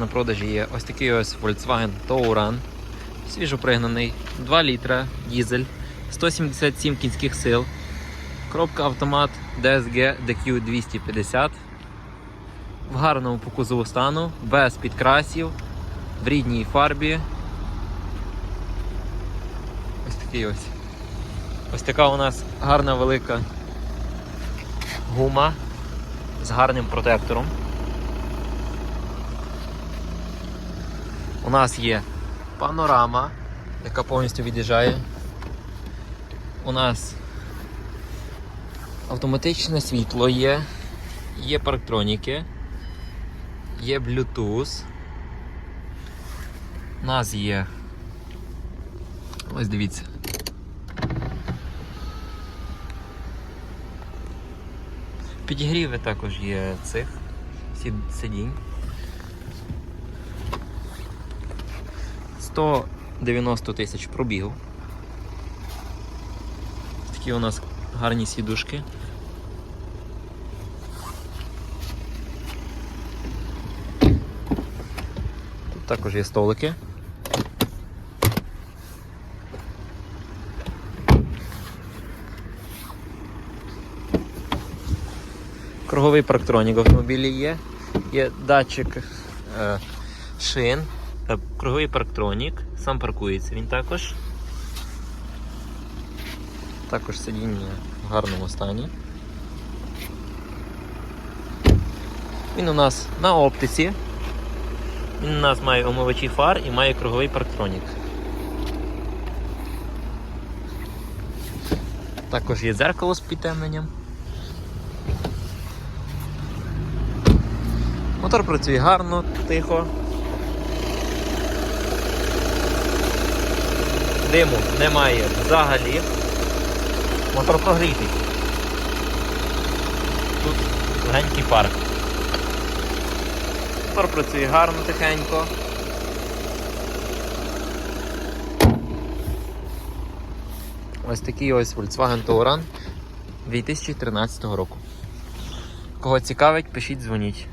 На продажі є ось такий ось Volkswagen Touran, свіжопригнаний, 2 літра, дізель, 177 кінських сил, коробка автомат DSG DQ 250 в гарному по кузову стану, без підкрасів, в рідній фарбі. Ось такий ось. Ось така у нас гарна велика гума з гарним протектором. У нас є панорама, яка повністю від'їжджає. У нас автоматичне світло є, є парктроніки, є Bluetooth. У нас є. Ось дивіться. Підігріви також є цих сидінь. 190 тисяч пробігу. Такі у нас гарні сідушки. Тут також є столики. Круговий парктронік в автомобілі є. Є датчик е, шин, круговий парктронік, сам паркується він також. Також сидіння в гарному стані. Він у нас на оптиці. Він у нас має омивачі фар і має круговий парктронік. Також є дзеркало з підтемненням. Мотор працює гарно, тихо. Диму немає взагалі. Мотор прогрітий. Тут легенький парк. Мотор працює гарно, тихенько. Ось такий ось Volkswagen Touran 2013 року. Кого цікавить, пишіть, дзвоніть.